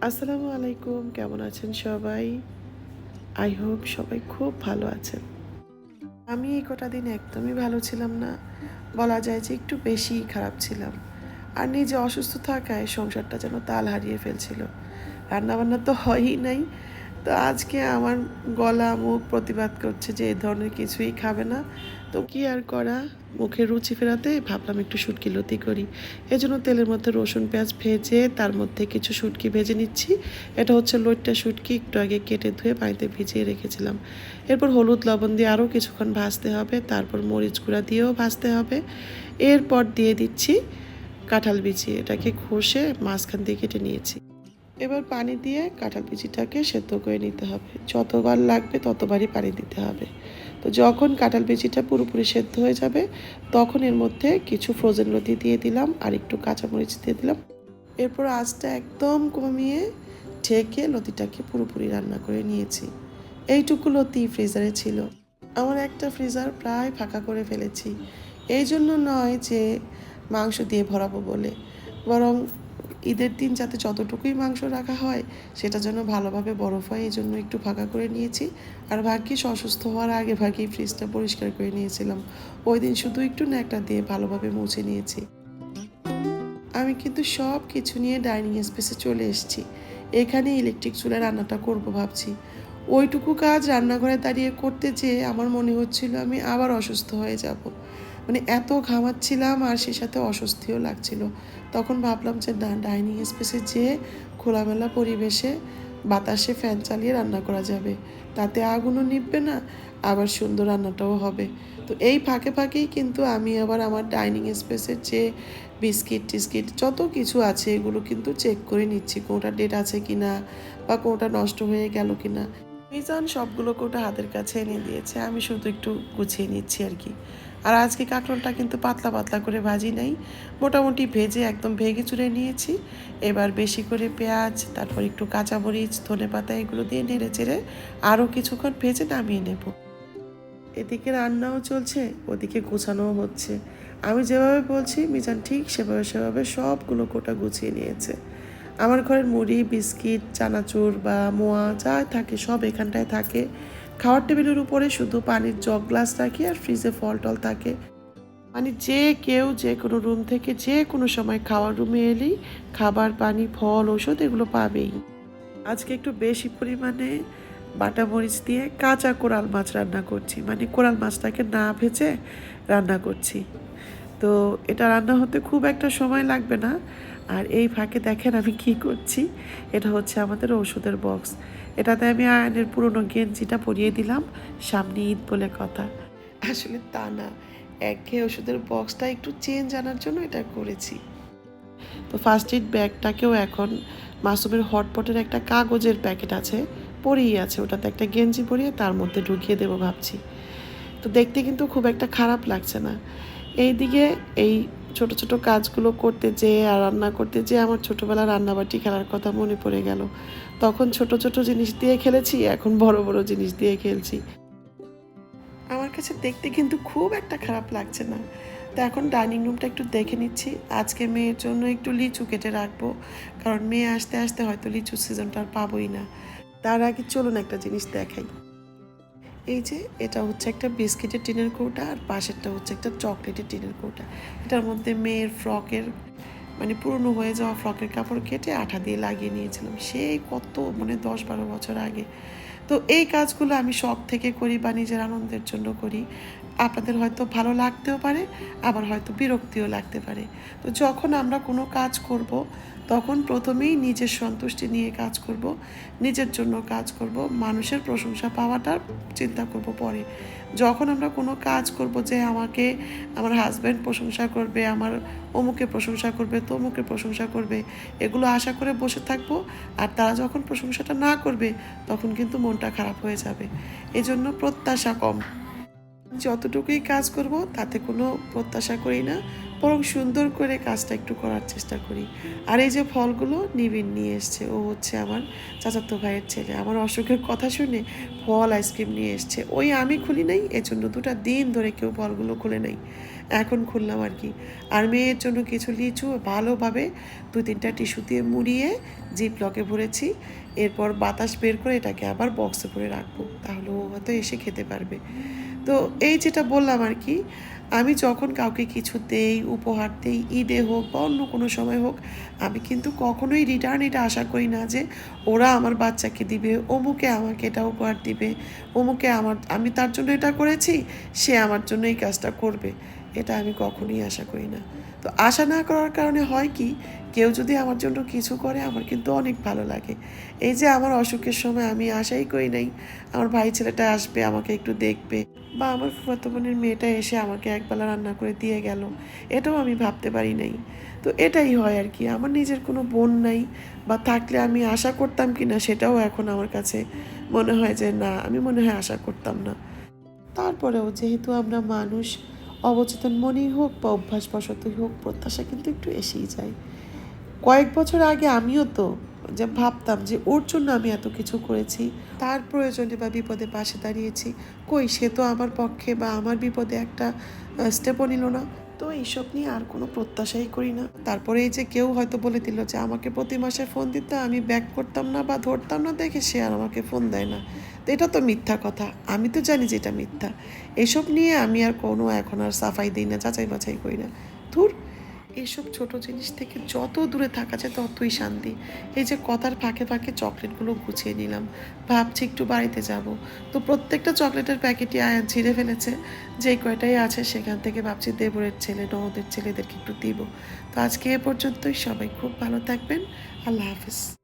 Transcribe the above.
আসসালামু আলাইকুম, কেমন আছেন সবাই? আই হোপ সবাই খুব ভালো আছেন। আমি এই কটা দিন একদমই ভালো ছিলাম না। বলা যায় যে একটু বেশিই খারাপ ছিলাম। আর নিজে অসুস্থ থাকায় সংসারটা যেন তাল হারিয়ে ফেলছিল। রান্নাবান্না তো হয়ই নাই। তো আজকে আমার গলা, মুখ প্রতিবাদ করছে যে এ ধরনের কিছুই খাবে না। তো কি আর করা? মুখে রুচি ফেরাতে ভাবলাম একটু শুটকি লতি করি। এজন্য তেলের মধ্যে রসুন, পেঁয়াজ ভেজে তার মধ্যে কিছু শুটকি ভেজে নিচ্ছি। এটা হচ্ছে লোটটা শুটকি, একটু আগে কেটে ধুয়ে পানিতে ভিজিয়ে রেখেছিলাম। এরপর হলুদ, লবণ দিয়ে আরও কিছুক্ষণ ভাজতে হবে। তারপর মরিচ গুঁড়া দিয়েও ভাজতে হবে। এরপর দিয়ে দিচ্ছি কাঁঠাল বিচি। এটাকে ঘষে মাঝখান দিয়ে কেটে নিয়েছি। এবার পানি দিয়ে কাঁঠাল বিচিটাকে সেদ্ধ করে নিতে হবে। যতবার লাগবে ততবারই পানি দিতে হবে। তো যখন কাঁঠাল বেচিটা পুরোপুরি সেদ্ধ হয়ে যাবে, তখন এর মধ্যে কিছু ফ্রোজেন লতি দিয়ে দিলাম আর একটু কাঁচামরিচ দিয়ে দিলাম। এরপর আঁচটা একদম কমিয়ে ঢেকে লতিটাকে পুরোপুরি রান্না করে নিয়েছি। এইটুকু লতি ফ্রিজারে ছিল। আমার একটা ফ্রিজার প্রায় ফাঁকা করে ফেলেছি। এই জন্য নয় যে মাংস দিয়ে ভরাবো বলে। বরং ঈদের দিন যাতে যতটুকুই মাংস রাখা হয়, সেটা যেন ভালোভাবে বরফ হয়, এই জন্য একটু ফাঁকা করে নিয়েছি। আর ভাগ্যিস অসুস্থ হওয়ার আগে ভাগ্যি ফ্রিজটা পরিষ্কার করে নিয়েছিলাম। ওই দিন শুধু একটু ন্যাকটা দিয়ে ভালোভাবে মুছে নিয়েছি। আমি কিন্তু সব কিছু নিয়ে ডাইনিং স্পেসে চলে এসেছি। এখানে ইলেকট্রিক চুলায় রান্নাটা করব ভাবছি। ওইটুকু কাজ রান্নাঘরে দাঁড়িয়ে করতে যেয়ে আমার মনে হচ্ছিল আমি আবার অসুস্থ হয়ে যাব। মানে এত ঘামাচ্ছিলাম আর সে সাথে অস্বস্তিও লাগছিল। তখন ভাবলাম যে না, ডাইনিং স্পেসে যেয়ে খোলামেলা পরিবেশে বাতাসে ফ্যান চালিয়ে রান্না করা যাবে, তাতে আগুনও নিববে না, আবার সুন্দর রান্নাটাও হবে। তো এই ফাঁকে ফাঁকেই কিন্তু আমি আবার আমার ডাইনিং স্পেসের যে বিস্কিট টিস্কিট যত কিছু আছে এগুলো কিন্তু চেক করে নিচ্ছি, কোনটা ডেট আছে কি না বা কোনটা নষ্ট হয়ে গেল কিনা। মিজান সবগুলো কোটা হাতের কাছে এনে দিয়েছে, আমি শুধু একটু গুছিয়ে নিচ্ছি আর কি। আর আজকে কাঁকরোলটা কিন্তু পাতলা পাতলা করে ভাজি নাই। মোটামুটি ভেজে একদম ভেঙে চুড়ে নিয়েছি। এবার বেশি করে পেঁয়াজ, তারপর একটু কাঁচামরিচ ধনে পাতা এগুলো দিয়ে নেড়ে চেড়ে আরও কিছুক্ষণ ভেজে নামিয়ে নেব। এদিকে রান্নাও চলছে, ওদিকে গোছানোও হচ্ছে। আমি যেভাবে বলছি, মিজান ঠিক সেভাবে সেভাবে সবগুলো কোটা গুছিয়ে নিয়েছে। আমার ঘরের মুড়ি, বিস্কিট, চানাচুর বা মোয়া, যা থাকে সব এখানটায় থাকে। খাওয়ার টেবিলের উপরে শুধু পানির জগ গ্লাস রাখি আর ফ্রিজে ফল টল থাকে। মানে যে কেউ যে কোনো রুম থেকে যে কোনো সময় খাওয়ার রুমে এলেই খাবার, পানি, ফল ওষুধ এগুলো পাবেই। আজকে একটু বেশি পরিমাণে বাটা মরিচ দিয়ে কাঁচা কোরাল মাছ রান্না করছি। মানে কোরাল মাছটাকে না ভেজে রান্না করছি। তো এটা রান্না হতে খুব একটা সময় লাগবে না। আর এই ফাঁকে দেখেন আমি কি করছি। এটা হচ্ছে আমাদের ওষুধের বক্স। এটাতে আমি আয়নের পুরনো গেঞ্জিটা পরিয়ে দিলাম। সামনে ঈদ বলে কথা। আসলে তা না। একে ওষুধের বক্সটা একটু চেঞ্জ আনার জন্য এটা করেছি। তো ফার্স্ট এড ব্যাগটাকেও এখন মাসুমের হটপটের একটা কাগজের প্যাকেট আছে, পরেই আছে। ওটাতে একটা গেঞ্জি পরিয়ে তার মধ্যে ঢুকিয়ে দেবো ভাবছি। তো দেখতে কিন্তু খুব একটা খারাপ লাগছে না। এইদিকে এই ছোট ছোট কাজগুলো করতে যেয়ে আর রান্না করতে যেয়ে আমার ছোটোবেলা রান্নাবাটি খেলার কথা মনে পড়ে গেল। তখন ছোট ছোট জিনিস দিয়ে খেলেছি, এখন বড় বড় জিনিস দিয়ে খেলছি। আমার কাছে দেখতে কিন্তু খুব একটা খারাপ লাগছে না। তো এখন ডাইনিং রুমটা একটু দেখে নিচ্ছি। আজকে মেয়ের জন্য একটু লিচু কেটে রাখব, কারণ মেয়ে আসতে আসতে হয়তো লিচু সিজনটা আর পাবোই না। তার আগে চলুন একটা জিনিস দেখাই। এই যে এটা হচ্ছে একটা বিস্কিটের টিনের কৌটা আর পাশেরটা হচ্ছে একটা চকলেটের টিনের কৌটা। এটার মধ্যে মেয়ের ফ্রকের মানে পুরনো হয়ে যাওয়া ফ্রকের কাপড় কেটে আঠা দিয়ে লাগিয়ে নিয়েছিলাম। সেই কত মানে দশ বারো বছর আগে। তো এই কাজগুলো আমি শখ থেকে করি বা নিজের আনন্দের জন্য করি। আপনাদের হয়তো ভালো লাগতেও পারে, আবার হয়তো বিরক্তিও লাগতে পারে। তো যখন আমরা কোনো কাজ করব, তখন প্রথমেই নিজের সন্তুষ্টি নিয়ে কাজ করব, নিজের জন্য কাজ করব, মানুষের প্রশংসা পাওয়াটার চিন্তা করব পরে। যখন আমরা কোনো কাজ করব যে আমাকে, আমার হাজব্যান্ড প্রশংসা করবে, আমার অমুকে প্রশংসা করবে, তমুকে প্রশংসা করবে, এগুলো আশা করে বসে থাকব, আর তারা যখন প্রশংসাটা না করবে, তখন কিন্তু মনটা খারাপ হয়ে যাবে। এজন্য প্রত্যাশা কম। যতটুকুই কাজ করব তাতে কোনো প্রত্যাশা করি না। বরং সুন্দর করে কাজটা একটু করার চেষ্টা করি। আর এই যে ফলগুলো নিবিন নিয়ে এসছে, ও হচ্ছে আমার চাচাতো ভাইয়ের ছেলে। আমার অসুখের কথা শুনে ফল, আইসক্রিম নিয়ে এসছে। ওই আমি খুলি নাই, এজন্য দুটা দিন ধরে কেউ ফলগুলো খুলে নাই। এখন খুললাম আর কি। আর মেয়ের জন্য কিছু লিচু ভালোভাবে দু তিনটা টিস্যু দিয়ে মুড়িয়ে জিপ লকে ভরেছি। এরপর বাতাস বের করে এটাকে আবার বক্সে ভরে রাখব। তাহলে ও হয়তো এসে খেতে পারবে। তো এই যেটা বললাম আর কি আমি যখন কাউকে কিছু দেই, উপহার দেই, ঈদে হোক বা অন্য কোনো সময় হোক, আমি কিন্তু কখনোই রিটার্ন এটা আশা করি না যে ওরা আমার বাচ্চাকে দিবে, অমুকে আমাকে এটা উপহার দিবে, অমুকে আমার, আমি তার জন্য এটা করেছি, সে আমার জন্য এই কাজটা করবে। এটা আমি কখনোই আশা করি না। তো আশা না করার কারণে হয় কি, কেউ যদি আমার জন্য কিছু করে, আমার কিন্তু অনেক ভালো লাগে। এই যে আমার অসুখের সময় আমি আশাই করি নাই, আমার ভাই ছেলেটা আসবে, আমাকে একটু দেখবে। বা আমার ফুফাতো বোনের মেয়েটা এসে আমাকে একবেলা রান্না করে দিয়ে গেল। এটাও আমি ভাবতে পারি নাই। তো এটাই হয় আর কি। আমার নিজের কোনো বোন নাই বা থাকলে আমি আশা করতাম কি না সেটাও এখন আমার কাছে মনে হয় যে না, আমি মনে হয় আশা করতাম না। তারপরেও যেহেতু আমরা মানুষ, অবচেতন মনেই হোক বা অভ্যাসবশতই হোক, প্রত্যাশা কিন্তু একটু এসেই যায়। কয়েক বছর আগে আমিও তো যে ভাবতাম যে ওর জন্য আমি এত কিছু করেছি। তার প্রয়োজনে বা বিপদে পাশে দাঁড়িয়েছি। কই, সে তো আমার পক্ষে বা আমার বিপদে একটা স্টেপও নিল না। তো এইসব নিয়ে আর কোনো প্রত্যাশাই করি না। তারপরে এই যে কেউ হয়তো বলে দিল যে আমাকে প্রতি মাসে ফোন দিতে, আমি ব্যাক করতাম না বা ধরতাম না দেখে সে আর আমাকে ফোন দেয় না। তো এটা তো মিথ্যা কথা। আমি তো জানি যে এটা মিথ্যা। এসব নিয়ে আমি আর কোনো এখন আর সাফাই দিই না যাচাই বাছাই করি না। এসব ছোট জিনিস থেকে যত দূরে থাকা যায় ততই শান্তি। এই যে কথার ফাঁকে ফাঁকে চকলেটগুলো গুছিয়ে নিলাম। ভাবছি একটু বাড়িতে যাব। তো প্রত্যেকটা চকলেটের প্যাকেটই আয়ান ছিঁড়ে ফেলেছে। যেই কয়টাই আছে সেখান থেকে ভাবছি দেবরের ছেলে নদের ছেলেদেরকে একটু দিব। তো আজকে এ পর্যন্তই। সবাই খুব ভালো থাকবেন। আল্লাহ হাফিজ।